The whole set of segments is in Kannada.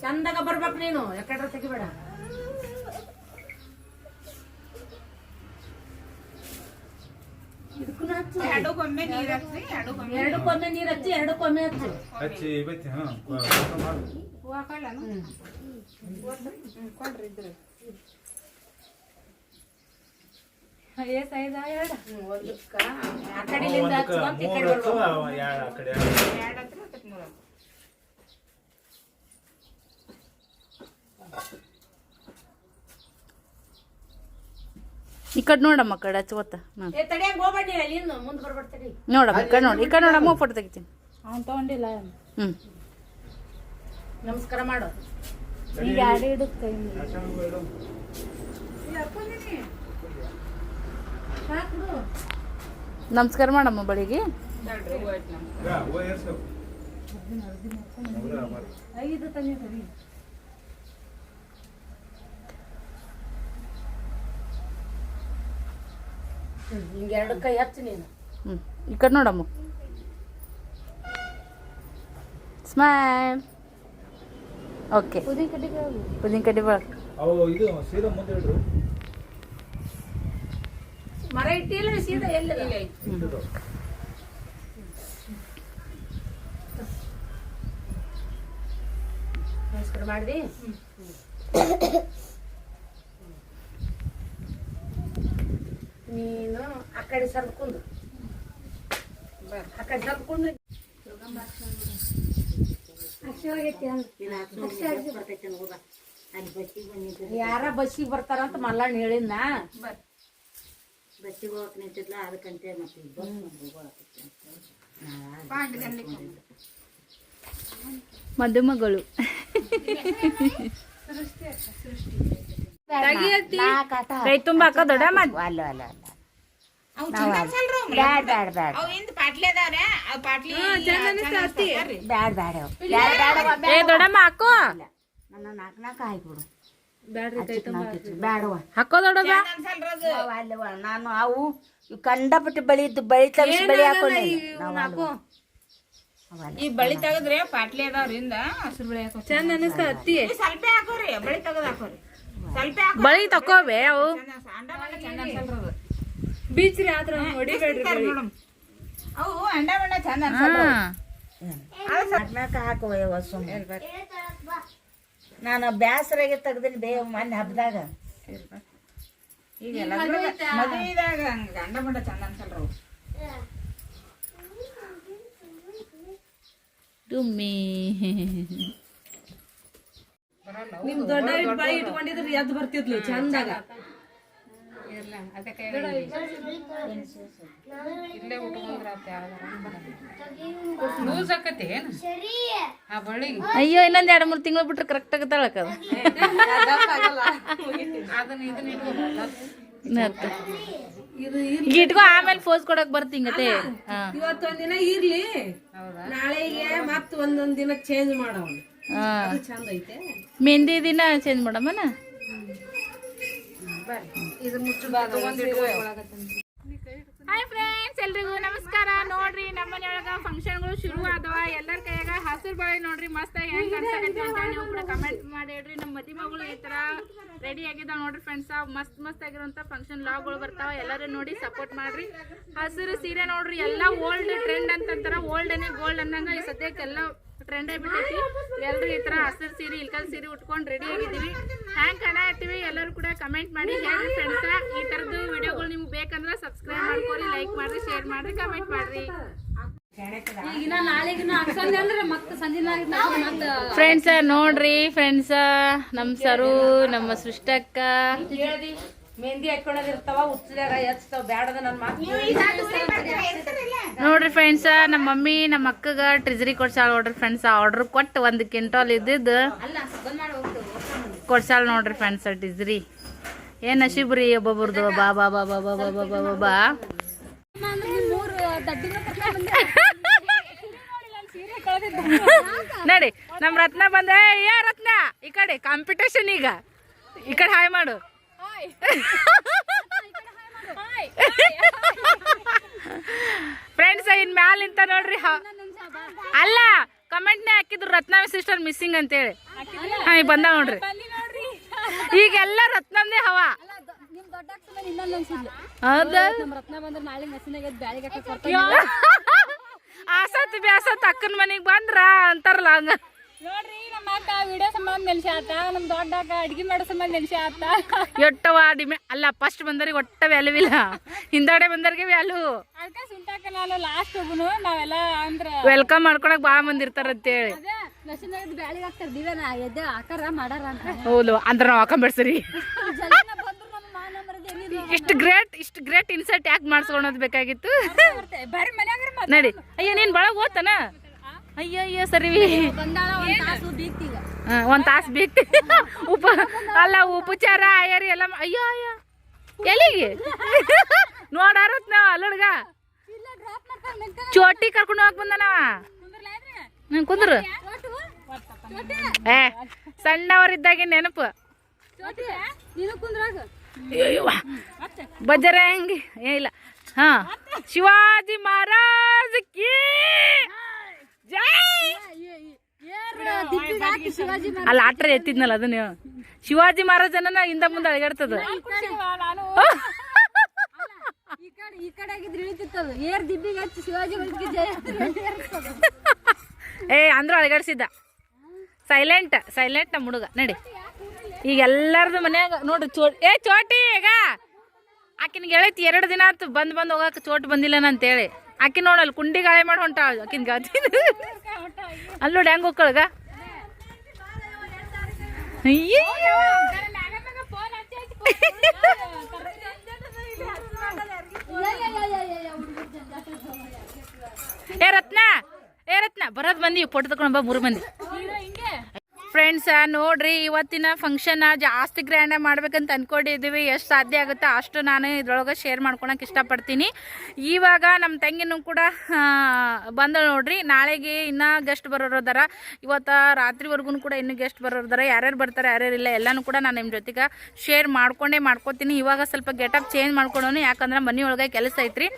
ಚಂದಾಗ ಬರ್ಬೇಕು ನೀನು ಎಕ್ಕಡ್ರ ತೆಗಿಬೇಡ. ಎರಡಕ್ಕೊಮ್ಮೆ ನೀರ್ ಹಚ್ಚಿ ಎರಡಕ್ಕೊಮ್ಮೆ ನೀರ್ ಹಚ್ಚಿ ಎರಡಕ್ಕೊಮ್ಮೆ ಹಚ್ಚಿ. ಹಚ್ಚಿ ಇವತ್ತಿ ಕೊಡ್ರಿ ಒಂದಕ್ಕ ಆ ಈ ಕಡೆ ಮೂರು ಬರ್ಬೇಕು. ಎರಡು ಆ ಕಡೆ ಎರಡು ಹತ್ರ ಹತ್ತಕ್ಕೆ ಮೂರು ಹಾಕು. ಈ ಕಡೆ ನೋಡಮ್ಮ ಆ ಕಡೆ ಹಚ್ಚುವತ್ತ. ಹ್ಞೂ ಏ ತಡಿಯಂಗ್ ಹೋಗ್ಬೇಡ ನೀ ಅಲ್ಲಿ ಇನ್ನು ಮುಂದೆ ಬರ್ಬೇಡ ತಡಿ ನೋಡಮ್ಮ ಈ ಕಡೆ ನೋಡಿ ಈ ಕಡೆ ನೋಡಮ್ಮ ಫೋಟೋ ತೆಗಿತೀನಿ. ಅವ್ನು ತಗೊಂಡಿಲ್ಲ ಹ್ಞೂ ನಮಸ್ಕಾರ ಮಾಡು. ಈಗ ಎರಡು ಇಡುತ್ತೆ ನಮಸ್ಕಾರ ಮಾಡಮ್ಮ ಬಳಿಗೆ. ಎರಡು ಕೈ ಹಚ್ಚು ನೀನು ಹ್ಞೂ ಈ ಕಡೆ ನೋಡಮ್ಮ. ಸ್ಮೈಲ್ ಓಕೆ ಉದಿನ ಕಡ್ಡಿ ಬಳಕ ಅವು ಇದು ಸೀದಾ ಮುಂದೆ ಇಡ್ರು ಮರ ಇಟ್ಟಿಲ್ಲ ಸೀದಾ ಎಲ್ಲ. ನಮಸ್ಕಾರ, ಮಾಡಿದೆ? ನೀನು ಆ ಕಡೆ ಸರ್ಕೊಂಡು ಆ ಕಡೆ ಸರ್ಕೊಂಡು ಯಾರ ಬಸ್ಸಿಗೆ ಬರ್ತಾರಂತ ಮಲ್ಲಣ್ಣ ಹೇಳಿದ್ನ? బట్టి ఒకటి నుంచి ఆడకంటే మాకు మధుమగలు ತುಂಬ ಅಕ್ಕ ದೊಡ್ಡ ಅಲ್ಲ ಅಲ್ಲ ಅಲ್ಲ bad bad bad bad bad ದೊಡ್ಡಮ್ಮ ಅಕ್ಕ ನನ್ನ ನಾಲ್ಕು ನಾಲ್ಕು ಹಾಕ್ಬಿಡು ನಾನು ಅವು ಇವ್ ಕಂಡಪಟ್ಟಿ ಬಳಿ ಇದ್ದು ಬಳಿ ತಗಿಸಿ ಬಳಿ ಈ ಬಳಿ ತೆಗದ್ರೆ ಪಾಟ್ಲಿ ಅದಾವ್ರಿಂದ ಹಸಿರು ಬಳಿ ಹಾಕೋ ಚಂದ ಅನಿಸ್ತ ಸ್ವಲ್ಪ ಹಾಕೋರಿ ಬಳಿ ತೆಗದ್ ಹಾಕೋರಿ. ಸ್ವಲ್ಪ ಬಳಿ ತಕೋಬೇ ಅವು. ಬೀಚ್ ರೀ ಆದ್ರ ಹೊಡಿಬೇಡ್ರಿ ಅವು ಅಂಡ ಬಣ್ಣ ಚಂದ ಅನ್ಸಲ್ಲ ಹಾಕುವ ಸುಮ್ಮನೆ ನಾನು ಬ್ಯಾಸರಾಗೆ ತೆಗ್ದಿನಿ ಬೇ ಮೊನ್ನೆ ಹಬ್ಬದಾಗ ಈಗ ಎಲ್ಲ ಮದುವೆದಾಗ ಅಂಡ ಬಣ್ಣ ಚಂದ ಅನ್ಸಲ್ರಿ. ಡುಮ್ಮಿ. ನಿಮ್ ದೊಡ್ಡ ಇಟ್ಕೊಂಡಿದ್ರೆ ಎದ್ದು ಬರ್ತಿದ್ಲು ಚಂದಾಗ. ಲೂಸ್ ಆಕತಿ ಏನು? ಆ ಬಳ್ಳಿಗೆ ಅಯ್ಯೋ ಇನ್ನೊಂದ್ ಎರಡು ಮೂರು ತಿಂಗಳು ಬಿಟ್ರೆ ಕರೆಕ್ಟ್ ಆಗತ್ತಳಕ ಅದು. ಅದನ್ನ ಇದನ್ನ ಇಟ್ಕೊಬೋದು ಈಗ ಇಟ್ಕೋ ಆಮೇಲೆ ಫೋಸ್ ಕೊಡಕ್ ಬರ್ತಿಂಗತೆ ಇವತ್ತೊಂದಿನ ಇರ್ಲಿ. ನಾಳೆಗೆ ಮತ್ತೆ ಒಂದೊಂದ್ ದಿನ ಚೇಂಜ್ ಮಾಡೋಣ. ಹಾ. ಚಂದ ಐತೆ. ಮೆಹಂದಿ ದಿನ ಚೇಂಜ್ ಮಾಡಮ್ಮನ? ಹಾಯ್ ಫ್ರೆಂಡ್ಸ್ ಎಲ್ರಿಗೂ ನಮಸ್ಕಾರ. ನೋಡ್ರಿ ನಮ್ಮ ಮನೆಯೊಳಗ ಫಂಕ್ಷನ್ಗಳು ಶುರು ಆದವ. ಎಲ್ಲರ ಕೈಯಾಗ ಹಸಿರು ಬಾಳೆ ನೋಡ್ರಿ ಮಸ್ತ್ ಹೆಂಗ್ ಅನ್ಸಕತ್ತಿ ಅಂತ ನೀವು ಕೂಡ ಕಮೆಂಟ್ ಮಾಡಿ ಹೇಳ್ರಿ ನಮ್ಮ ಮದಿ ಮಗಳು ಈ ತರ ರೆಡಿ ಆಗಿದಾವ ನೋಡ್ರಿ ಫ್ರೆಂಡ್ಸ್ ಮಸ್ತ್ ಮಸ್ತ್ ಆಗಿರುವಂತ ಫಂಕ್ಷನ್ ಲಾಗ್ಗಳು ಬರ್ತಾವ. ಎಲ್ಲರೂ ನೋಡಿ ಸಪೋರ್ಟ್ ಮಾಡ್ರಿ. ಹಸಿರು ಸೀರೆ ನೋಡ್ರಿ ಎಲ್ಲ ಓಲ್ಡ್ ಟ್ರೆಂಡ್ ಅಂತಂತಾರ ಓಲ್ಡ್ ಅನ್ನೇ ಗೋಲ್ಡ್ ಅನ್ನಂಗ ಈ ಸದ್ಯಕ್ಕೆ ಎಲ್ಲ ಟ್ರೆಂಡ್ ಆಗ್ಬಿಟ್ಟೈತಿ. ಎಲ್ಲರೂ ಈ ತರ ಹಸಿರು ಸೀರೆ ಇಲ್ಕಲ್ ಸೀರೆ ಉಟ್ಕೊಂಡು ರೆಡಿ ಆಗಿದ್ದೀವಿ. ಹ್ಯಾಂಗ್ ಕಾಣತ್ತೀವಿ ಎಲ್ಲರೂ ಕೂಡ ಕಮೆಂಟ್ ಮಾಡಿ ಹೇಳಿ ಫ್ರೆಂಡ್ಸ್ ಈ ಥರದ್ದು ವಿಡಿಯೋಗಳು ನಿಮ್ಗೆ ಬೇಕಂದ್ರೆ ಸಬ್ಸ್ಕ್ರೈಬ್ ಮಾಡ್ಕೊರಿ ಲೈಕ್ ಮಾಡ್ರಿ ಶೇರ್ ಮಾಡ್ರಿ ಕಮೆಂಟ್ ಮಾಡ್ರಿ. ಫ್ರೆಂಡ್ಸ ನಾಳೆಗಿನ ಹಾಕ್ಸಂದೆ ಅಂದ್ರೆ ಮತ್ತೆ ಸಂಜೆ ಮತ್ತೆ ಫ್ರೆಂಡ್ಸ್ ನೋಡ್ರಿ ಫ್ರೆಂಡ್ಸ ನಮ್ ಸರು ನಮ್ಮ ಸೃಷ್ಟಕ್ಕ. ಬ್ಯಾಡದ ಮಾತು ನೋಡ್ರಿ ಫ್ರೆಂಡ್ಸ್ ನಮ್ಮ ಮಮ್ಮಿ ನಮ್ಮ ಅಕ್ಕಗ ಟ್ರಿಜರಿ ಕೊಡ್ಸಾಳ ನೋಡ್ರಿ ಫ್ರೆಂಡ್ಸ್ ಆರ್ಡರ್ ಕೊಟ್ಟು ಒಂದು ಕ್ವಿಂಟಾಲ್ ಇದ್ದಿದ್ದು. ಕೊಡ್ಸಾಳ ನೋಡ್ರಿ ಫ್ರೆಂಡ್ಸ್ ಟ್ರಿಜರಿ ಏನ್ ನಶೀಬ್ರಿ ಒಬ್ಬೊಬ್ರದ್ದು ಬಾ ಬಾ ಬಾ ಬಾ ಬಾ ಬಾ ಬಾ ಬಾ ಬಾ. ಬಾ ನಡಿ ನಮ್ ರತ್ನ ಬಂದ ಏ ರತ್ನ ಈ ಕಡೆ ಕಾಂಪಿಟೇಷನ್ ಈಗ. ಈ ಕಡೆ ಹಾಯ್ ಮಾಡು. ಫ್ರೆಂಡ್ಸ್ ಇನ್ ಮ್ಯಾಲ ನಿಂತ ನೋಡ್ರಿ ಅಲ್ಲ ಕಮೆಂಟ್ನೇ ಹಾಕಿದ್ರು ರತ್ನಾವಿ ಸಿಸ್ಟರ್ ಮಿಸ್ಸಿಂಗ್ ಅಂತೇಳಿ. ಹಾ, ಈಗ ಬಂದ ನೋಡ್ರಿ. ಈಗೆಲ್ಲ ರತ್ನಂದೇ ಹವ. ಆಸತ್ ಬ್ಯಾಸತ್ ಅಕ್ಕನ ಮನೆಗೆ ಬಂದ್ರ ಅಂತಾರಲ್ಲ ನೋಡ್ರಿ ಅಕ್ಕ ವಿಡಿಯೋ ಸಂಬಂಧ ನೆನ್ಸಾತ ನಮ್ ದೊಡ್ಡ ಅಕ್ಕ ಅಡ್ಗೆ ಮಾಡೋ ಸಂಬಂಧ ನೆನ್ಸಾತ ಎಟ್ಟವ ಡಿಮೆ ಅಲ್ಲ ಫಸ್ಟ್ ಬಂದರಿಗೆ ಒಟ್ಟ ವ್ಯಾಲ್ಯೂ ಇಲ್ಲ. ಹಿಂದಾಡೆ ಬಂದವ್ರಿಗೆ ವ್ಯಾಲ್ಯೂ ಅದಕ್ಕೆ ಸುಂಟಾಕ ನಾನು ಲಾಸ್ಟ್ ಹೋಗುನು ನಾವೆಲ್ಲ ಅಂದ್ರ ವೆಲ್ಕಮ್ ಮಾಡ್ಕೊಳಕ್ ಭಾಳ ಮಂದಿ ಇರ್ತಾರ ಅಂತೇಳಿ. ಅದೇ ಮಸಿನಾಗ ಬ್ಯಾಳಿಗೆ ಹಾಕ್ತಾರ ದಿವ್ಯಾನ ಎದ್ದೆ ಹಾಕಾರ ಮಾಡಾರ ಅಂತ. ಹೌದು ಅಂದ್ರ ನಾವು ಇಷ್ಟು ಗ್ರೇಟ್ ಇಷ್ಟು ಗ್ರೇಟ್ ಇನ್ಸರ್ಟ್ ಯಾಕೆ ಮಾಡಿಸ್ಕೊಳೋದ್ ಬೇಕಾಗಿತ್ತು? ನಡಿ. ಅಯ್ಯ ನೀನ್ ಬಳಗ ಓದ್ತಾನ? ಅಯ್ಯ ಅಯ್ಯೋ ಸರಿ ಬಂದಾಳ ಒಂದ್ ತಾಸು ಬಿಟ್ಟು. ಉಪ, ಅಲ್ಲ, ಉಪಚಾರ, ಆಯರಿ ಎಲ್ಲ ಅಯ್ಯೋ ಅಯ್ಯೋ. ಎಲ್ಲಿಗೆ? ನೋಡಾರತ್ ನಾವ್ ಅಲ್ಲಡ್ಗ ಚೋಟಿ ಕರ್ಕೊಂಡು ಹೋಗಕ್ ಬಂದನವ ಹ್ಮ್, ಕುಂದ್ರು. ಏ, ಸಣ್ಣವರಿದ್ದಾಗೆ ನೆನಪು. ಅಯ್ಯವ್ವ. ಬಜರಂಗಿ ಏ, ಇಲ್ಲ. ಹಾ. ಶಿವಾಜಿ ಮಹಾರಾಜ್ ಕಿ ಅಲ್ಲಿ ಆಟ್ರೆ ಎತ್ತಿದ್ನಲ್ಲ ಅದನ್ನ ಶಿವಾಜಿ ಮಹಾರಾಜನ ಹಿಂದ ಮುಂದೆ ಅಳಗಾಡ್ತದ. ಈ ಕಡೆ ಇಳಿತಿತ್ತದು. ಏರ್ ದಿಬ್ಬಿಗೆ ಹಚ್ಚಿ ಶಿವಾಜಿ ಏ ಅಂದ್ರು ಅಳಗಾಡ್ಸಿದ್ದ. ಸೈಲೆಂಟ್ ಸೈಲೆಂಟ್ ನಮ್ಮ ಹುಡುಗ. ನಡಿ. ಈಗ ಎಲ್ಲಾರ್ದು ಮನ್ಯಾಗ ನೋಡ್ರಿ ಚೋ ಏ ಚೋಟಿ ಈಗ. ಆಕಿನ ಗೆಳತಿ ಎರಡು ದಿನ ಆತು ಬಂದ್ ಬಂದ್ ಹೋಗಕ್ಕೆ ಚೋಟ್ ಬಂದಿಲ್ಲ ಅಂತೇಳಿ. ಆಕಿ ನೋಡಲ್ ಕುಂಡಿ ಗಾಳಿ ಮಾಡಿ ಹೊಂಟ ಆಕಿನ ಗಾತಿ. ಅಲ್ಲಿ ನೋಡಿ ಹೆಂಗ್ ಹೋಗ್ಕೊಳಗ ಏ ರತ್ನ ಏ ರತ್ನ, ಬರೋದ್ ಬಂದಿ ಫೋಟೋ ತಗೊಂಡ್ ಬಾ, ಮೂರು ಮಂದಿ. ಫ್ರೆಂಡ್ಸ್ ನೋಡ್ರಿ, ಇವತ್ತಿನ ಫಂಕ್ಷನ್ ಜಾಸ್ತಿ ಗ್ರ್ಯಾಂಡ್ ಮಾಡ್ಬೇಕಂತ ಅನ್ಕೊಂಡಿದ್ದೀವಿ ಎಷ್ಟು ಸಾಧ್ಯ ಆಗುತ್ತೆ ಅಷ್ಟು ನಾನು ಇದ್ರೊಳಗೆ ಶೇರ್ ಮಾಡ್ಕೊಳಕ್ ಇಷ್ಟಪಡ್ತೀನಿ. ಇವಾಗ ನಮ್ಮ ತಂಗಿನೂ ಕೂಡ ಬಂದಳು ನೋಡ್ರಿ. ನಾಳೆಗೆ ಇನ್ನೂ ಗೆಸ್ಟ್ ಬರೋರದಾರ ಇವತ್ತ ರಾತ್ರಿವರೆಗೂ ಕೂಡ ಇನ್ನು ಗೆಸ್ಟ್ ಬರೋರದಾರ ಯಾರ್ಯಾರು ಬರ್ತಾರೆ, ಯಾರ್ಯಾರು ಇಲ್ಲ, ಎಲ್ಲನೂ ಕೂಡ ನಾನು ನಿಮ್ಮ ಜೊತೆಗೆ ಶೇರ್ ಮಾಡ್ಕೊಂಡೇ ಮಾಡ್ಕೋತೀನಿ. ಇವಾಗ ಸ್ವಲ್ಪ ಗೆಟಪ್ ಚೇಂಜ್ ಮಾಡ್ಕೊಳೋನು, ಯಾಕಂದ್ರೆ ಮನೆಯೊಳಗೆ ಕೆಲಸ ಐತ್ರಿ.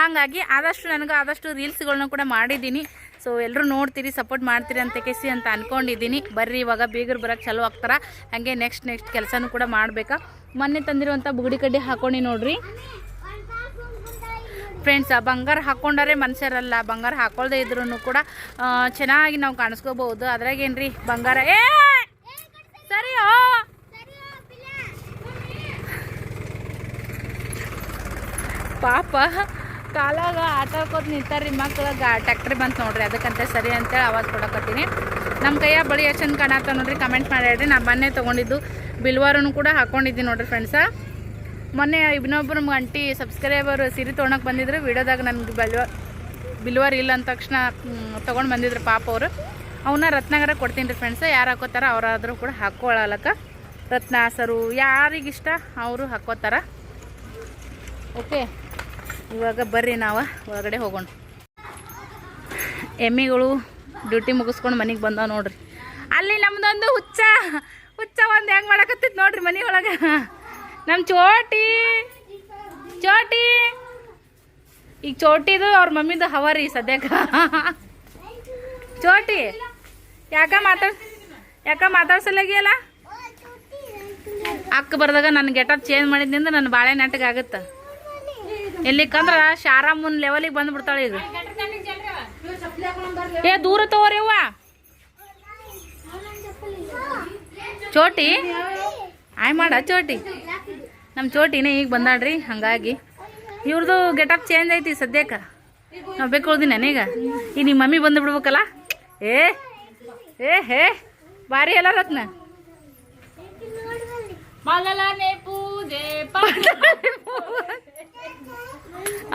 ಹಾಗಾಗಿ ಆದಷ್ಟು ನನಗೆ ಆದಷ್ಟು ರೀಲ್ಸ್ಗಳನ್ನ ಕೂಡ ಮಾಡಿದ್ದೀನಿ. ಸೊ ಎಲ್ಲರೂ ನೋಡ್ತೀರಿ ಸಪೋರ್ಟ್ ಮಾಡ್ತೀರಿ ಅಂತ ಕೇಸಿ ಅಂತ ಅನ್ಕೊಂಡಿದ್ದೀನಿ. ಬರ್ರಿ, ಇವಾಗ ಬೀಗರು ಬರೋಕ್ಕೆ ಚಲೋ ಆಗ್ತಾರೆ. ಹಾಗೆ ನೆಕ್ಸ್ಟ್ ನೆಕ್ಸ್ಟ್ ಕೆಲಸನೂ ಕೂಡ ಮಾಡಬೇಕಾ? ಮೊನ್ನೆ ತಂದಿರುವಂಥ ಬುಗುಡಿ ಕಡ್ಡಿ ಹಾಕೊಂಡು ನೋಡ್ರಿ. ಫ್ರೆಂಡ್ಸ್ ಬಂಗಾರ ಹಾಕೊಂಡರೆ ಮನುಷ್ಯರಲ್ಲ, ಬಂಗಾರ ಹಾಕೊಳ್ದೆ ಇದ್ರೂ ಕೂಡ ಚೆನ್ನಾಗಿ ನಾವು ಕಾಣಿಸ್ಕೋಬಹುದು. ಅದ್ರಾಗೇನ್ರಿ ಬಂಗಾರ? ಏ! ಸರಿ ಪಾಪ. ಕಾಲಾಗ ಆಟ ಹಾಕೋದ್ ನಿಂತಾರ್ರಿ ಮಕ್ಳು. ಗಾ ಟ್ಯಾಕ್ಟ್ರಿ ಬಂತು ನೋಡ್ರಿ, ಅದಕ್ಕಂತ ಸರಿ ಅಂತೇಳಿ ಆವಾಜ್ ಕೊಡಕತ್ತೀನಿ. ನಮ್ಮ ಕೈಯ ಬಳಿ ಎಷ್ಟು ಚಂದ ಕಾಣತ್ತ ನೋಡ್ರಿ ಕಮೆಂಟ್ ಮಾಡಿ ನಾ ಮೊನ್ನೆ ತೊಗೊಂಡಿದ್ದು ಬಿಲ್ವಾರನು ಕೂಡ ಹಾಕೊಂಡಿದ್ದೀನಿ ನೋಡ್ರಿ ಫ್ರೆಂಡ್ಸ ಮೊನ್ನೆ ಇನ್ನೊಬ್ರು ನಮ್ಮ ಅಂಟಿ ಸಬ್ಸ್ಕ್ರೈಬರ್ ಸೀರೆ ತೊಗೊಳಕ್ಕೆ ಬಂದಿದ್ರು. ವಿಡಿಯೋದಾಗ ನನಗೆ ಬಲ್ವ, ಬಿಲ್ವಾರ್ ಇಲ್ಲ ಅಂದ ತಕ್ಷಣ ತೊಗೊಂಡು ಬಂದಿದ್ರು ಪಾಪ ಅವರು. ಅವನ್ನ ರತ್ನಗರ ಕೊಡ್ತೀನಿ ರೀ ಫ್ರೆಂಡ್ಸ್ ಯಾರು ಹಾಕೋತಾರ ಅವರಾದರೂ ಕೂಡ ಹಾಕ್ಕೊಳ್ಳಲಕ್ಕ ರತ್ನಾಸರು ಯಾರಿಗಿಷ್ಟ ಅವರು ಹಾಕೋತಾರ. ಓಕೆ ಇವಾಗ ಬರ್ರಿ ನಾವು, ಒಳಗಡೆ ಹೋಗೋಣ. ಎಮ್ಮಿಗಳು ಡ್ಯೂಟಿ ಮುಗಿಸ್ಕೊಂಡು ಮನೆಗೆ ಬಂದಾವ ನೋಡ್ರಿ. ಅಲ್ಲಿ ನಮ್ದೊಂದು ಹುಚ್ಚ ಹುಚ್ಚ ಒಂದು ಹೆಂಗೆ ಮಾಡಕತ್ತಿತ್ತು ನೋಡ್ರಿ ಮನೆ ಒಳಗೆ. ನಮ್ಮ ಚೋಟಿ ಚೋಟಿ. ಈಗ ಚೋಟಿದು ಅವ್ರ ಮಮ್ಮಿದು ಹವ ರೀ ಸದ್ಯಕ್ಕೆ. ಚೋಟಿ, ಯಾಕ ಮಾತಾಡ್, ಯಾಕ ಮಾತಾಡ್ಸಲಾಗಿಯಲ್ಲ? ಅಕ್ಕ ಬರ್ದಾಗ ನನ್ನ ಗೆಟಪ್ ಚೇಂಜ್ ಮಾಡಿದ್ನಿಂದ ನನ್ನ ಬಾಳೆ ನೆಟ್ಟಗೆ ಆಗುತ್ತೆ. ಎಲ್ಲಿಕಂದ್ರ ಶಾರಾಮನ್ ಲೆವೆಲಿಗೆ ಬಂದ್ಬಿಡ್ತಾಳೆ ಈಗ. ಏ ದೂರ ತಗೋರಿವ ಚೋಟಿ? ಆಯ್ ಮಾಡ ಚೋಟಿ. ನಮ್ಮ ಚೋಟಿನೇ ಈಗ ಬಂದಾಡ್ರಿ ಹಂಗಾಗಿ. ಇವ್ರದ್ದು ಗೆಟಪ್ ಚೇಂಜ್ ಐತಿ ಸದ್ಯಕ್ಕೆ. ನಾವು ಬೇಕು ಉಳ್ದಿನ ಈಗ? ಈ ನಿಮ್ಮ ಮಮ್ಮಿ ಬಂದು ಬಿಡ್ಬೇಕಲ್ಲ ಏ ಏ ಹೇ ಭಾರಿ ಎಲ್ಲ ರತ್ನ. ಮೊದಲನೇ ಪೂಜೆ.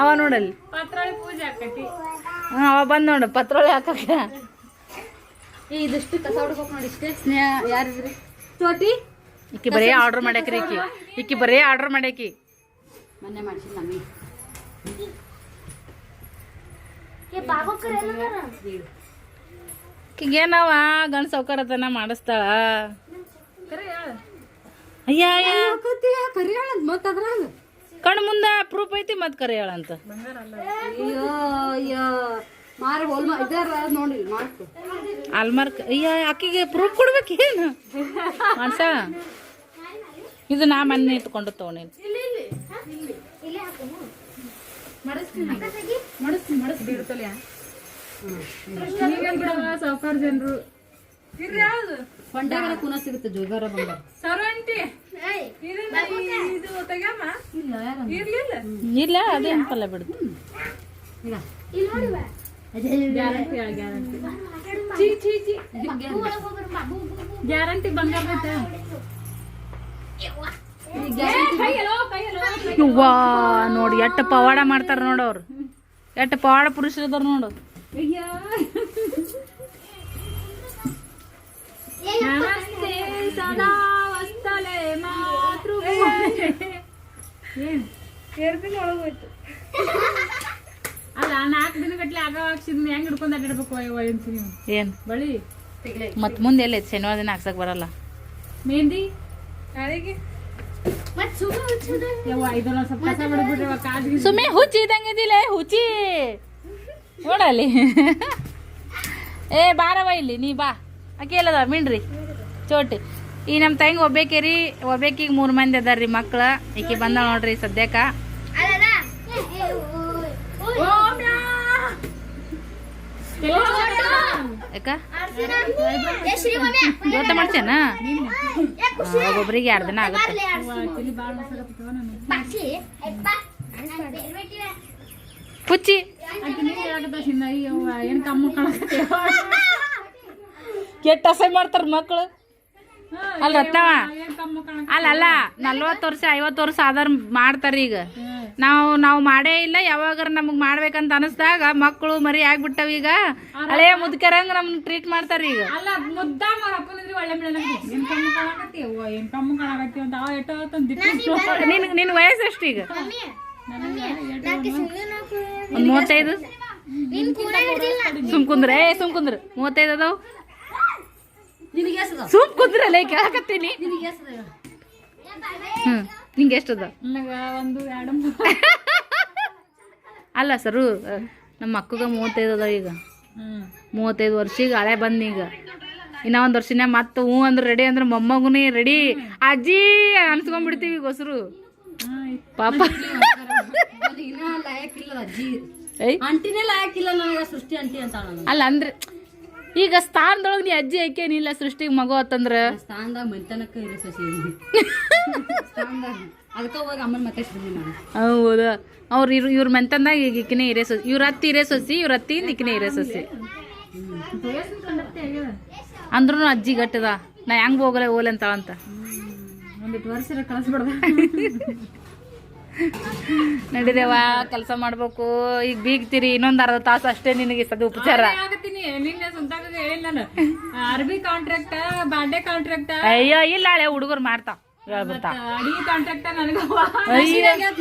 ಅವ ನೋಡಲ್ಲಿ. ಹಾ, ಅವ ಬಂದ್ ನೋಡು ಪತ್ರೊಳಿ ಹಾಕಕ. ಈ ಇದಿಷ್ಟು ಕಸ ಹುಡ್ಕೋಕ್ ನೋಡಿ ಇಷ್ಟೇ. ಸ್ನೇಹ ಯಾರಿದ್ರಿ ಚೋಟಿ? ಈಕಿ ಬರೇ ಆರ್ಡರ್ ಮಾಡ್ಯಾಕ್ರಿ ಈಕಿ. ಈಕಿ ಬರೇ ಆರ್ಡರ್ ಮಾಡ್ಯಾಕಿ ಮೊನ್ನೆ ಮಾಡ್ಸಿ ಮಮ್ಮಿ. ಈಗೇನವ ಗಂಡ ಸೌಕರ್ಯತನ ಮಾಡಿಸ್ತಾಳ. ಅಯ್ಯ ಕರಿಯಾಳ ಕರಿ ಹೇಳದ್ ಮತ್ತ ಅದ್ರಾಗ. ಕಣ್ ಮುಂದ ಪ್ರೂಫ್ ಐತಿ ಮತ್ ಕರೆ ಹೇಳಂತ ಅಯ್ಯೋ ಅಯ್ಯೋ ಮಾರಿ ಹೋಲ್ ಇದಾರ ನೋಡಿ ಮಾಡ್ತು ಅಲ್ಮಾರ್ಕ್ ಅಯ್ಯ ಅಕ್ಕಿಗೆ ಪ್ರೂಫ್ ಕೊಡ್ಬೇಕೇನು ಮನ್ಸ ಇದು ನಾ ಮೊನ್ನೆ ಇಟ್ಕೊಂಡು ತಗೊಂಡೇನಿ. ಸಾವುಕಾರ ಜನರು. ಕುನ ಸಿಗುತ್ತೆ ಜೋಗಾರ ಬಂಗಾರ ಸರಂಟಿ ಇದು ತೆಗಮ್ಮ ಇಲ್ಲ ಯಾರ ಇರ್ಲಿಲ್ಲ ಇಲ್ಲ? ಅದೇ ಅನ್ಪಲ್ಲ ಬಿಡುದು ಗ್ಯಾರಂಟಿ ಗ್ಯಾರಂಟಿ ಚೀ ಚೀ ಚಿ. ಗ್ಯಾರಂಟಿ. ಬಂಗಾರ ವಾ ನೋಡಿ ಎಟ್ಟ ಪವಾಡ ಮಾಡ್ತಾರ ನೋಡವ್ರು ಅವ್ರು. ಎಟ್ಟ ಪವಾಡ ಪುರುಷರು ನೋಡೋರು ನೋಡು ನಮಸ್ತೆ ಸದಾ ವಸ್ತಲೆ ಮಾತೃ ಅಲ್ಲ ನಾಲ್ಕು ದಿನ ಗಟ್ಲೆ ಆಗ ಹಾಕ್ಸಿದ್ನಿ ಹೆಂಗ್ ಹಿಡ್ಕೊಂಡ್ ಅಡ್ಡಿಡ್ಬೇಕು ಅಯ್ಯೋ ಎಂತ ನೀವು. ಏನ್? ಬಳಿ. ಮತ್ ಮುಂದೆ ಎಲ್ಲೈತಿ ಶನಿವಾರ ದಿನ ಹಾಕ್ಸಕ್ ಬರಲ್ಲ. ಮೆಹಂದಿ? ನಾಳೆಗೆ. ಯವ್ವ ಇದನ್ನ ಸ್ವಲ್ಪ ಕಸ ಬಿಡ್ಬಿಟ್ರೆ ಕಾಜಿಗೆ ಸುಮ್ಮನೆ ಹುಚ್ಚಿ ಇದ್ದಂಗಿದಿಲ್ಲ ಹುಚ್ಚಿ. ನೋಡಲ್ಲಿ. ಏ ಬಾರವ ಇಲ್ಲಿ ನೀ ಬಾ. ಆಕೆ ಎಲ್ಲದ ಮಿಣ್ರಿ ಚೋಟಿ. ಈ ನಮ್ಮ ತಂಗಿ ಒಬ್ಬೇಕೇರಿ ಒಬ್ಬೇಕಿಗೆ ಮೂರು ಮಂದಿ ಅದಾರ್ರಿ ಮಕ್ಳು. ಈಕಿ ಬಂದ ನೋಡ್ರಿ ಸದ್ಯಕ ಯಾಕ? ಇವತ್ತ ಮಾಡ್ತೇನ ಒಬ್ಬೊಬ್ರಿಗೆ ಎರಡು ದಿನ ಆಗುತ್ತೆ? ಪುಚ್ಚಿ. ಕೆಟ್ಟ ಅಸಹ್ಯ ಮಾಡ್ತಾರ ಮಕ್ಕಳು ಅಲ್ಲ ರತ್ನವ ಏನ್ ಅಲ್ಲ ಅಲ್ಲ ನಲ್ವತ್ತು ವರ್ಷ ಐವತ್ತು ವರ್ಷ ಆಧಾರ ಮಾಡ್ತಾರ ಈಗ. ನಾವು ನಾವು ಮಾಡೇ ಇಲ್ಲ ಯಾವಾಗಾರ ನಮಗ್ ಮಾಡ್ಬೇಕಂತ ಅನಿಸ್ದಾಗ ಮಕ್ಕಳು ಮರಿ ಆಗ್ಬಿಟ್ಟವ ಈಗ. ಹಳೆಯ ಮುದುಕರಂಗ ನಮ್ನ ಟ್ರೀಟ್ ಮಾಡ್ತಾರ ಈಗ. ಅಲ್ಲ ಮುದ್ದಾ ಅವ್ರ ಒಳ್ಳೆ ಮೇಲೆ ಏನ್ ಕಮ್ಮು ಕಾಣಕತ್ತಿ? ಅವ್ವ ಏನ್ ಕಮ್ಮು ಕಾಣಕತ್ತಿ ಅಂತ ಅವ ಎಷ್ಟೋ ಹೊತ್ತೊಂದ್ ದಿಕ್ಕ ನಿನ್ ನಿನ್ ವಯಸ್ಸು ಎಷ್ಟು ಈಗ? ಮೂವತ್ತೈದು. ಸುಮ್ಕುಂದ್ರೆ ಸುಮ್ಕುಂದ್ರೆ ಮೂವತ್ತೈದು ಅದಾವ. ಸುಮ್ ಕುಂದ್ರಲ್ಲ ಕೇಳಕತ್ತೀನಿ. ಹ್ಮ್ ನಿಂಗೆ ಎಷ್ಟದ ನನಗ ಒಂದು ಎರಡು ಅಲ್ಲ ಸರು ನಮ್ಮ ಅಕ್ಕಗ ಮೂವತ್ತೈದು ಅದ ಈಗ. ಮೂವತ್ತೈದು ವರ್ಷಿಗೆ ಹಳೆ ಬಂದ್ ಈಗ. ಇನ್ನ ಒಂದ್ ವರ್ಷನೇ ಮತ್ತೆ ಹ್ಞೂ ಅಂದ್ರೆ ರೆಡಿ ಅಂದ್ರೆ ಮೊಮ್ಮಗುನಿ ರೆಡಿ ಅಜ್ಜಿ ಅನ್ಸ್ಕೊಂಡ್ಬಿಡ್ತೀವಿ ಈಗ ಹೊಸರು ಪಾಪ ಅಲ್ಲ ಅಂದ್ರೆ ಈಗ ಸ್ಥಾನದೊಳಗೆ ನೀ ಅಜ್ಜಿ ಹಾಕೇನಿಲ್ಲ ಸೃಷ್ಟಿಗೆ ಮಗು ಆತಂದ್ರ? ಸ್ಥಾನದಾಗ ಮೈತನಕ್ಕ ಇರೋ ಸಸಿ ಸ್ಥಾನದಾಗ. ಅದಕ್ಕೆ ಹೋಗಿ ಅಮ್ಮನ ಮತ್ತೆ ಬಂದಿ ನಾನು ಹೌದಾ? ಅವ್ರ ಇವ್ರ ಇವ್ರ ಮೆಂತಂದಾಗ ಈಗ ಈಕಿನೇ ಇರೇ ಸೊಸಿ. ಇವ್ರ ಅತ್ತಿ ಇರೇ ಸೊಸಿ ಇವ್ರ ಅತ್ತಿ ಈಕಿನೇ ಇರೇ ಸೊಸಿ. ಅಂದ್ರೂ ಅಜ್ಜಿ ಗಟ್ಟದ? ನಾ ಹೆಂಗ್ ಹೋಗಲೇ ಹೋಲೆ ಅಂತಾಳಂತ. ಒಂದಿಟ್ಟು ವರ್ಷ ಕಳಿಸ್ಬಿಡ್ದ. ನಡಿದೇವ ಕೆಲಸ ಮಾಡ್ಬೇಕು. ಈಗ ಬೀಗ್ತಿರಿ ಇನ್ನೊಂದ್ ಅರ್ಧ ತಾಸು ಅಷ್ಟೇ ನಿನಗೆ ಸದ ಉಪಚಾರ. ಆಗತ್ತೀನಿ. ನಿನ್ನೆ ಸ್ವಂತಾಗ ಹೇಳಿಲ್ಲ ನಾನು ಅರ್ಬಿ ಕಾಂಟ್ರಾಕ್ಟ್ ಬಾಂಡೆ ಕಾಂಟ್ರಾಕ್ಟ್ ಅಯ್ಯೋ ಇಲ್ಲ ಹಳೆ ಹುಡುಗರು ಮಾಡ್ತಾವ ಹೇಳ್ಬಿಡ್ತಾ. ಅಡಿಗೆ ಕಾಂಟ್ರಾಕ್ಟ್ ನನಗ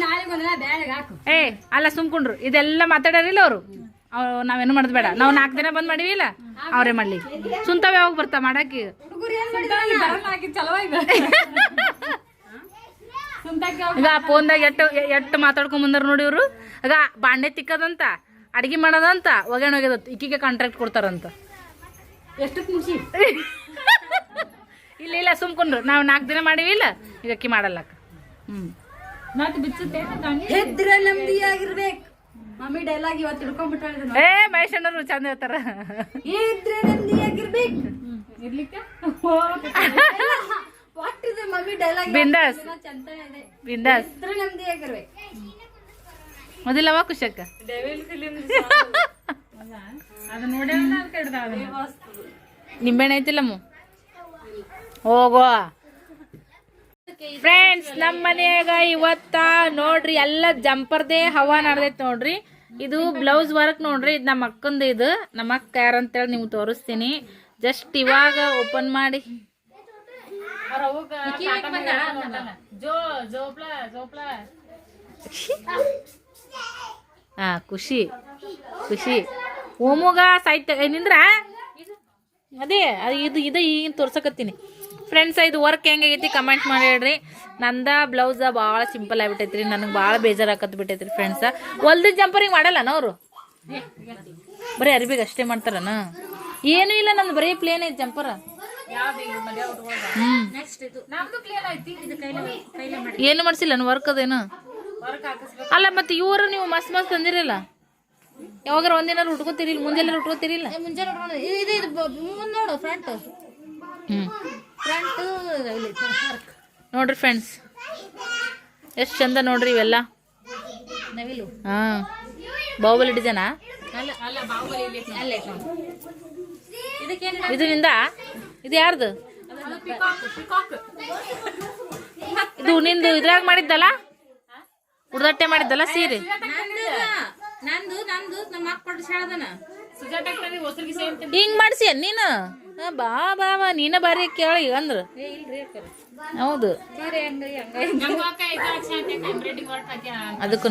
ನಾಳೆ ಬಂದ್ರೆ ಬ್ಯಾಗ್ ಹಾಕು. ಏ ಅಲ್ಲ ಸುಮ್ಕೊಂಡ್ರು. ಇದೆಲ್ಲ ಮಾತಾಡೋರಿಲ್ಲ ಅವರು. ಅವ್ರು ನಾವೇನು ಮಾಡೋದು ಬೇಡ. ನಾವು ನಾಲ್ಕು ದಿನ ಬಂದ್ ಮಾಡಿವಿ ಇಲ್ಲ? ಅವರೇ ಮಾಡ್ಲಿ. ಸುಂತಾವ್ ಯಾವಾಗ ಬರ್ತಾ ಮಾಡಾಕಿ? ಈಗ ಫೋನ್ದಾಗ ಎಟ್ಟು ಎಟ್ಟು ಮಾತಾಡ್ಕೊಂಡ್ ಬಂದಾರ ನೋಡಿ ಇವರು. ಈಗ ಬಾಂಡೆ ತಿಕ್ಕದಂತ ಅಡಿಗೆ ಮಾಡೋದಂತ ಒಗ್ಯಾಣ ಹೋಗ್ಯದತ್ ಈಕಿಗೆ ಕಾಂಟ್ರಾಕ್ಟ್ ಕೊಡ್ತಾರಂತ. ಎಷ್ಟು ಮುಗಿಸಿ? ಇಲ್ಲ ಇಲ್ಲ ಸುಮ್ಕೊಂಡ್ರು ನಾವು ನಾಲ್ಕು ದಿನ ಮಾಡಿವಿ ಇಲ್ಲ. ಈಗ ಅಕ್ಕಿ. ಮಾಡಲ್ಲಕ್ಕ ಹ್ಮ್. ಮತ್ತೆ ಬಿಚ್ಚುತ್ತೆ? ಹೆದ್ರೆ ನೆಮ್ಮದಿ ಆಗಿರ್ಬೇಕು ಮಮ್ಮಿ ಡೈಲಾಗ್ ಇವತ್ತು ಹಿಡ್ಕೊಂಡ್ಬಿಟ್ಟಾಳೆ ಏ ಮಹೇಶ್ ಅಣ್ಣರು ಚಂದ ಹೇಳ್ತಾರ. ಇದ್ರೆ ನೆಮ್ಮದಿ ಆಗಿರ್ಬೇಕು ಇರ್ಲಿಕ್ಕೆ? ಒಟ್ಟಿದೆ ಮಮ್ಮಿ ಡೈಲಾಗ್ ಬಿಂದಾಸ್ ಬಿಂದಾಸ್ ಇದ್ರೆ ಮೊದಲವ ಖುಷಕ್ಕ ಅದು ನೋಡೇ ಅದಕ್ಕೆ ಹಿಡ್ದ ಅದನ್ನ ನಿಂಬೆಹಣ್ಣು ಐತಿಲ್ಲಮ್ಮ ಹೋಗೋ. ಫ್ರೆಂಡ್ಸ್ ನಮ್ಮ ಮನೆಯಾಗ ಇವತ್ತ ನೋಡ್ರಿ ಎಲ್ಲ ಜಂಪರ್ದೇ ಹವಾ ನಡ್ದೈತಿ ನೋಡ್ರಿ. ಇದು ಬ್ಲೌಸ್ ವರ್ಕ್ ನೋಡ್ರಿ ಇದು ನಮ್ಮ ಅಕ್ಕಂದು ಇದು. ನಮ್ಮ ಅಕ್ಕ ಯಾರಂತೇಳಿ ನಿಮ್ಗೆ ತೋರಿಸ್ತೀನಿ. ಜಸ್ಟ್ ಇವಾಗ ಓಪನ್ ಮಾಡಿ. ಹಾ ಖುಷಿ ಖುಷಿ ಓಮುಗ ಸಾಹಿತ್ಯ ನಿಂದ್ರ? ಅದೇ ಅದು ಇದು ಇದು ಈಗ ತೋರ್ಸಕತ್ತೀನಿ. ಫ್ರೆಂಡ್ಸ್ ಇದು ವರ್ಕ್ ಹೆಂಗಾಗೈತಿ ಕಮೆಂಟ್ ಮಾಡಿ ಹೇಳ್ರಿ. ನಂದ ಬ್ಲೌಸ ಭಾಳ ಸಿಂಪಲ್ ಆಗಿಬಿಟ್ಟೈತ್ರಿ. ನನಗೆ ಭಾಳ ಬೇಜಾರಾಕತ್ ಬಿಟ್ಟೈತ್ರಿ ಫ್ರೆಂಡ್ಸ ಹೊಲ್ದ ಜಂಪರಿಂಗ್ ಮಾಡಲ್ಲನ ಮಾಡಲ್ಲ ಅವರು? ಬರೀ ಅರಿಬಿಗೆ ಅಷ್ಟೇ ಮಾಡ್ತಾರನ? ಏನೂ ಇಲ್ಲ ನಂದು ಬರೀ ಪ್ಲೇನ್ ಐತಿ ಜಂಪರ ಹ್ಮ್. ನಮ್ದು ಕ್ಲಿಯರ್ ಐತಿ ಇದು ಕೈಲ ಕೈಲ ಮಾಡಿ. ಏನು ಮಾಡ್ಸಿಲ್ಲ ವರ್ಕ್ ಅದೇನು? ಅಲ್ಲ ಮತ್ತೆ ಇವರು ನೀವು ಮಸ್ತ್ ಮಸ್ತ್ ತಂದಿರಲ್ಲ ಯಾವಾಗ ಒಂದಿನ ಉಟ್ಕೋತಿರಿಲ್ಲ ಮುಂದೆಲ್ಲ ಉಟ್ಕೋತೀರಿಲ್ಲ ನೋಡ್ರಿ ಫ್ರೆಂಡ್ಸ್ ಎಷ್ಟು ಚಂದ ನೋಡ್ರಿ ಇವೆಲ್ಲ. ನವಿಲು. ಹಾ. ಬಾಹುಬಲಿ ಡಿಸೈನ ಇದು ನಿಂದ? ಇದು ಯಾರ್ದು? ಅದು ಪಿಕಾಕ್ ಪಿಕಾಕ್ ಇದು ನಿಂದು ಇದ್ರಾಗ ಮಾಡಿದ್ದಲ್ಲ? ಉಡ್ದಟ್ಟೆ ಮಾಡಿದ್ದಲ್ಲ ಸೀರೆ? ನಂದು ನಂದು ನಮ್ಮ ಅಕ್ಕ ಹಿಂಗ್ ಮಾಡ್ಸಿ ನೀನು? ಬಾ ಬಾ ಬಾ ನೀನ ಬಾರಿ ಕೇಳಿ ಅಂದ್ರ. ಹೌದು. ಅದಕ್ಕೂ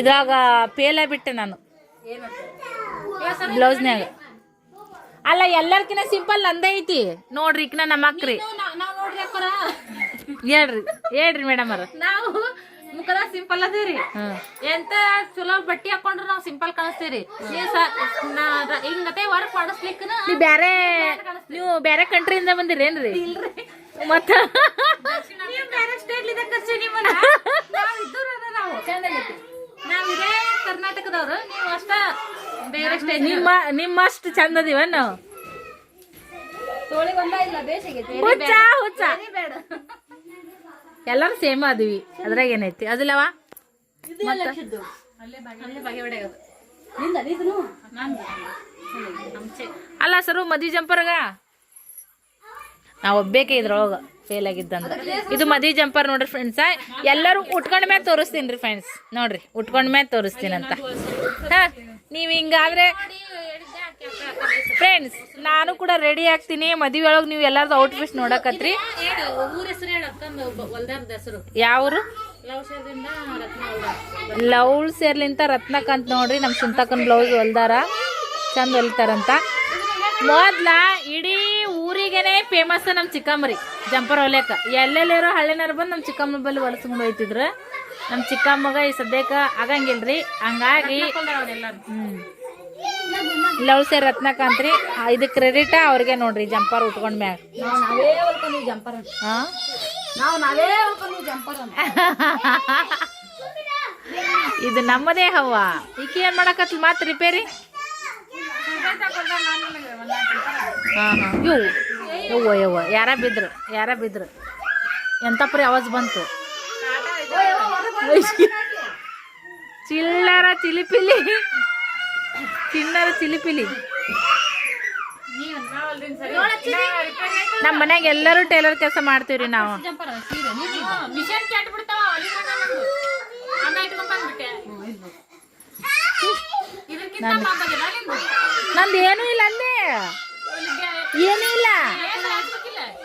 ಇದ್ರಾಗ ಪೇಲ ಬಿಟ್ಟೆ ನಾನು. ಬ್ಲೌಸ್ನ್ಯಾಗ. ಅಲ್ಲ ಎಲ್ಲರ್ಕಿನ ಸಿಂಪಲ್ ನಂದೇ ಐತಿ. ನೋಡ್ರಿ ಇಕ್ನ ನಮ್ಮ ಅಕ್ರಿ ನಾವ್ ನೋಡ್ರಿ ಅಕ್ಕರ. ಹೇಳ್ರಿ ಹೇಳ್ರಿ ಮೇಡಮ್ ಅವ್ರ. ನಾವು ಮುಖದ ಸಿಂಪಲ್ ಅದೇರಿ ಎಂತ ಚಲೋ ಬಟ್ಟಿ ಹಾಕೊಂಡ್ರು ನಾವ್ ಸಿಂಪಲ್ ಕಾಣಿಸ್ತೀರಿ ಹಿಂಗತೆ ವರ್ಕ್ ಮಾಡಿಸ್ಲಿಕ್ಕ ನೀವು ಬ್ಯಾರೆ ನೀವು ಬ್ಯಾರೆ ಕಂಟ್ರಿಯಿಂದ ಬಂದಿರೇನ್ರಿ ಮತ್ತ ನೀವ್ ಬೇರೆ ಸ್ಟೇಟ್ ಲಿಂದ ಕರ್ಸಿ ನಿಮ್ಮನ್ನ? ನಾವು ನಾವು ನಾವ್ ಇದೇ ಕರ್ನಾಟಕದವ್ರು ನೀವು ಅಷ್ಟ ಬೇರೆ ಸ್ಟೇಟ್ ನಿಮ್ಮ ನಿಮ್ಮಷ್ಟು ಚಂದ ಅದೀವ ನಾವು ತೋಳಿ ಒಂದ ಇಲ್ಲ ಬೇಸಿಗೈತಿ ಹುಚ್ಚ ಹುಚ್ಚ. ಬೇಡ. ಎಲ್ಲಾರು ಸೇಮ್ ಅದೀವಿ ಅದ್ರಾಗ ಏನೈತಿ? ಅದಿಲ್ಲವ? ಅಲ್ಲ ಸರು ಮದ್ವಿ ಜಂಪರ್ಗ? ನಾವ್ ಒಬ್ಬೇಕೆ ಇದ್ರೊಳಗ. ಫೇಲ್ ಆಗಿದ್ದಂದ್ರೆ ಇದು ಮದಿ ಜಂಪರ್ ನೋಡ್ರಿ ಫ್ರೆಂಡ್ಸ್ ಎಲ್ಲರೂ ಉಟ್ಕೊಂಡ ಮೇಲೆ ತೋರಿಸ್ತೀನಿ ರೀ ಫ್ರೆಂಡ್ಸ್ ನೋಡ್ರಿ, ಉಟ್ಕೊಂಡ ಮೇಲೆ ತೋರಿಸ್ತೀನಿ ಅಂತ. ನೀವ್ ಹಿಂಗಾದ್ರೆ ಫ್ರೆಂಡ್ಸ್ ನಾನು ಕೂಡ ರೆಡಿ ಆಗ್ತೀನಿ. ಮದುವೆ ಒಳಗೆ ನೀವು ಎಲ್ಲಾರ್ದು ಔಟ್ಫಿಟ್ ನೋಡಕತ್ರಿ. ಯಾವರು ಲವ್ಳ್ ಸೇರ್ಲಿಂತ ರತ್ನಕಂತ ನೋಡ್ರಿ ನಮ್ಮ ಸುಂತಕನ್ ಬ್ಲೌಸ್ ಹೊಲ್ದಾರ. ಚಂದ ಹೊಲ್ತಾರಂತ. ಮೊದ್ಲ ಇಡೀ ಊರಿಗೆನೆ ಫೇಮಸ್ ನಮ್ಮ ಚಿಕ್ಕಮ್ಮರಿ ಜಂಪರ್ ಹೊಲಿಯಕ. ಎಲ್ಲೆಲ್ಲಿರೋ ಹಳ್ಳಿನಾರು ಬಂದು ನಮ್ಮ ಚಿಕ್ಕಮ್ಮ ಬಲ್ಲಿ ಹೊಲಸ್ಕೊಂಡು ಹೋಯ್ತಿದ್ರು. ನಮ್ಮ ಚಿಕ್ಕಮ್ಮಗ ಈ ಸದ್ಯಕ್ಕೆ ಆಗಂಗಿಲ್ರಿ. ಹಂಗಾಗಿ ಲವ್ಸೆ ರತ್ನಕಾಂತ್ ರೀ ಇದು ಕ್ರೆಡಿಟ್ ಅವ್ರಿಗೆ ನೋಡ್ರಿ ಜಂಪರ್ ಉಟ್ಕೊಂಡ್ ಮ್ಯಾಗ. ಇದು ನಮ್ಮದೇ ಹವ್ವ. ಈಕಿ ಏನ್ ಮಾಡಕತ್ ಮಾತ್ ರಿಪೇರಿ ಹಾ ಹಾ. ಇವು ಯವ್ವ ಯವ್ವ ಯಾರ ಬಿದ್ರು ಯಾರ ಬಿದ್ರು. ಎಂತ ಪರಿ ಆವಾಜ್ ಬಂತು? ಚಿಲ್ಲರ ಚಿಲಿಪಿಲಿ. ಚಿನ್ನರ ಚಿಲಿಪಿಲಿ. ನಮ್ಮ ಮನ್ಯಾಗ ಎಲ್ಲರೂ ಟೈಲರ್ ಕೆಲಸ ಮಾಡ್ತೀವ್ರಿ ನಾವು. ನಂದು ಏನೂ ಇಲ್ಲ ಅಲ್ಲೇ. ಏನೂ ಇಲ್ಲ.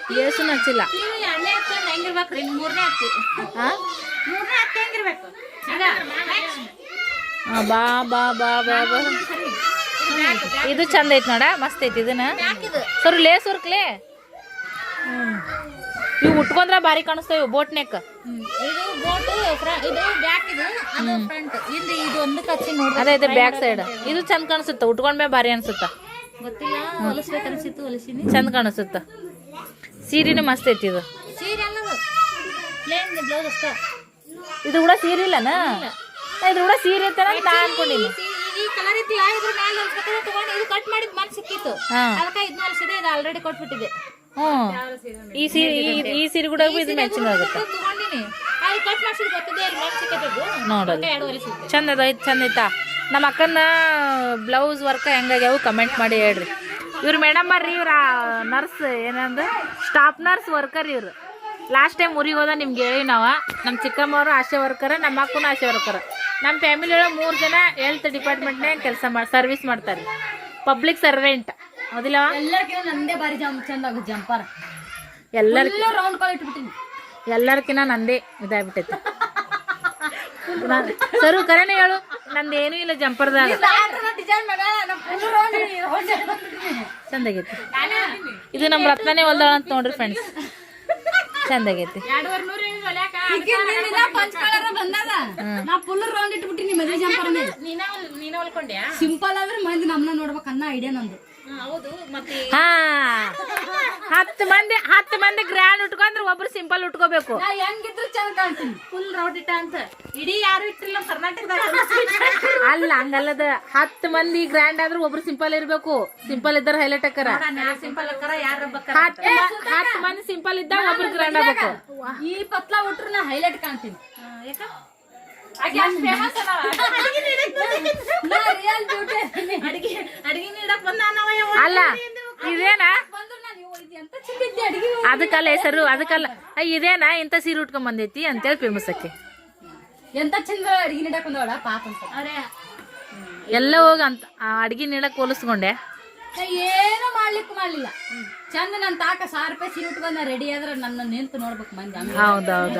ಏನ್ ಹಾಕ್ಬೇಕಿಲ್ಲ ಏಸು ಹಚ್ಚಿಲ್ಲ ಬಾ ಬಾ ಬಾ ಬಾ ಬಾ. ಇದು ಚಂದ ಐತಿ ನೋಡ ಮಸ್ತ್ ಐತಿ ಇದನ್ನ. ಸರ್ ಲೇಸ್ ವರ್ಕ್ಲೇ ಇವು ಉಟ್ಕೊಂಡ್ರ ಭಾರಿ ಕಾಣಿಸ್ತಾವ ಬೋಟ್ ನೆಕ್. ಇದು ಬೋಟ್ ಇದು ಅದು ಇದು ಬ್ಯಾಕ್ ಸೈಡ್. ಇದು ಚಂದ ಕಾಣಿಸುತ್ತ ಉಟ್ಕೊಂಡ್ಮೇ ಭಾರಿ ಅನ್ಸುತ್ತ. ಚಂದ ಕಾಣಿಸುತ್ತ. ಸೀರೆನೂ ಮಸ್ತ್ ಐತಿ ಇದು. ಇದು ಕೂಡ ಸೀರೆ ಇಲ್ಲನ? ಇದು ಕೂಡ ಸೀರೆ ಐತನ ಅಂತ ನಾ ಅನ್ಕೊಂಡಿನಿ. ಈ- ಈ ಕಲರ್ ಇತ್ತು ಇದ್ರ ಮೇಲೆ ಹೊಲ್ಸ್ಬೇಕು ತಗೊಂಡು ಇದು ಕಟ್ ಮಾಡಿದ್ ಮನ್ ಸಿಕ್ಕಿತ್ತು. ಅದಕ್ಕೆ ಇದನ್ನ ಹೊಲಿಸಿದೆ ಇದು ಆಲ್ರೆಡಿ ಕೊಟ್ಬಿಟ್ಟಿದೆ. ಹ್ಞೂ. ಈ ಸೀರೆ ಈ- ಸೀರೆ ಕೂಡ ಇದು ಮ್ಯಾಚಿಂಗ್ ಆಗುತ್ತೆ. ನೋಡಲ್ಲ ಚಂದ ಅದ ಐತ್ ಚಂದ ಐತಾ ನಮ್ಮ ಅಕ್ಕನ ಬ್ಲೌಸ್ ವರ್ಕ್ ಹೆಂಗಾಗ್ಯಾವು? ಕಮೆಂಟ್ ಮಾಡಿ ಹೇಳ್ರಿ. ಇವ್ರು ಮೇಡಮ್ ಬರ್ರಿ ಇವ್ರ ನರ್ಸ್ ಏನಂದ್ರೆ ಸ್ಟಾಫ್ ನರ್ಸ್ ವರ್ಕರ್ ಇವ್ರು. ಲಾಸ್ಟ್ ಟೈಮ್ ಊರಿಗೆ ಹೋದ ನಿಮ್ಗೆ ಹೇಳಿ ನಾವು. ನಮ್ಮ ಚಿಕ್ಕಮ್ಮವರು ಆಶೆ ವರ್ಕರ್ ನಮ್ಮ ಅಕ್ಕನೂ ಆಶೆ ವರ್ಕರ್ ನಮ್ಮ ಫ್ಯಾಮಿಲಿ ಒಳಗೆ ಮೂರು ಜನ ಹೆಲ್ತ್ ಡಿಪಾರ್ಟ್ಮೆಂಟ್ನಾಗ ಕೆಲಸ ಮಾಡಿ ಸರ್ವಿಸ್ ಮಾಡ್ತಾರೆ. ಪಬ್ಲಿಕ್ ಸರ್ವೆಂಟ್ ಹೌದಿಲ್ಲ ಎಲ್ಲರಿಗಿಂತ ನಂದೇ ಬಾರಿ ಜಂಪ್ ಚಂದ ಆಗುತ್ತೆ ಜಂಪರ್. ಎಲ್ಲರಿಗೂ ಎಲ್ಲ ರೌಂಡ್ ಕಾಲ್ ಇಟ್ಬಿಟ್ಟಿನಿ. ಎಲ್ಲರ್ಕಿನ್ನ ನಂದೇ ಇದಾಗ್ಬಿಟ್ಟೈತಿ. ಸರು ಕರಣ ಹೇಳು. ನಂದು ಏನೂ ಇಲ್ಲ ಜಂಪರ್ದಾಗ. ಡಿಸೈನ್ ಮ್ಯಾಗ ನಮ್ಮ ಫುಲ್ ರೌಂಡ್ ಚಂದಾಗೈತಿ. ಇದು ನಮ್ಮ ರತ್ನನೇ ಹೊಲ್ದಾಳ ಅಂತ ನೋಡ್ರಿ ಫ್ರೆಂಡ್ಸ್ ಚಂದಾಗೈತಿ. ಸಿಂಪಲ್ ಆದ್ರೆ ಮಂದಿ ನಮ್ನ ನೋಡ್ಬೇಕನ್ನ ಅನ್ನೋ ಐಡಿಯಾ ನಂದು. ಹಾ ಹತ್ತು ಮಂದಿ ಹತ್ತು ಮಂದಿ ಗ್ರ್ಯಾಂಡ್ ಉಟ್ಕೊಂಡ್ರೆ ಒಬ್ರು ಸಿಂಪಲ್ ಉಟ್ಕೋಬೇಕು. ನಾ ಹೆಂಗಿದ್ರು ಚಂದ ಕಾಣ್ತೀನಿ. ಫುಲ್ ರೌಡ್ ಇಟ್ಟ ಅಂತ ಇಡೀ ಯಾರು ಇಟ್ಟಿಲ್ಲ ಕರ್ನಾಟಕದಾಗ ಅಲ್ಲ ಹಂಗಲ್ಲದ ಹತ್ತು ಮಂದಿ ಗ್ರ್ಯಾಂಡ್ ಆದ್ರೆ ಒಬ್ರು ಸಿಂಪಲ್ ಇರ್ಬೇಕು. ಸಿಂಪಲ್ ಇದ್ದಾರೆ ಹೈಲೈಟ್ ಅಕ್ಕಾರ ಸಿಂಪಲ್ ಅಕ್ಕರ ಯಾರ ಹತ್ತು ಮಂದಿ ಸಿಂಪಲ್ ಇದ್ದಾಗ ಒಬ್ರು ಗ್ರ್ಯಾಂಡ್ ಆಗ್ಬೇಕು. ಈ ಪತ್ಲಾ ಉಟ್ರು ನಾ ಹೈಲೈಟ್ ಕಾಣ್ತೀನಿ. ಅಲ್ಲ. ಇದೇನಾ? ಅದಕ್ಕಲ್ಲ ಹೆಸರು ಅದಕ್ಕಲ್ಲ. ಅಯ್ಯ, ಇದೇನಾ? ಇಂಥ ಸೀರೆ ಉಟ್ಕೊಂಡ್ ಬಂದೈತಿ ಅಂತೇಳಿ ಫೇಮಸ್ ಅಕ್ಕೆ ಎಂತ ಚಂದ ಅಡಿಗೆ ನೀಡಕ್ ಬಂದವಳ? ಪಾಪ ಅಂತ. ಎಲ್ಲ ಹೋಗ ಅಂತ ಅಡಿಗೆ ಅಡ್ಗೆ ನೀಡಕ್ ಹೋಲಿಸ್ಕೊಂಡೆ. ಏನು ಮಾಡ್ಲಿಕ್ಕೆ ಮಾಡ್ಲಿಲ್ಲ. ಚಂದ ನನ್ ತಾಕ ಸಾವಿರ ರೂಪಾಯಿ ಸೀರೆ ಉಟ್ಕೊಂಡ ರೆಡಿ ಆದ್ರೆ ನನ್ನ ನಿಂತು ನೋಡ್ಬೇಕು ಮಂದಿ ಹೌದೌದು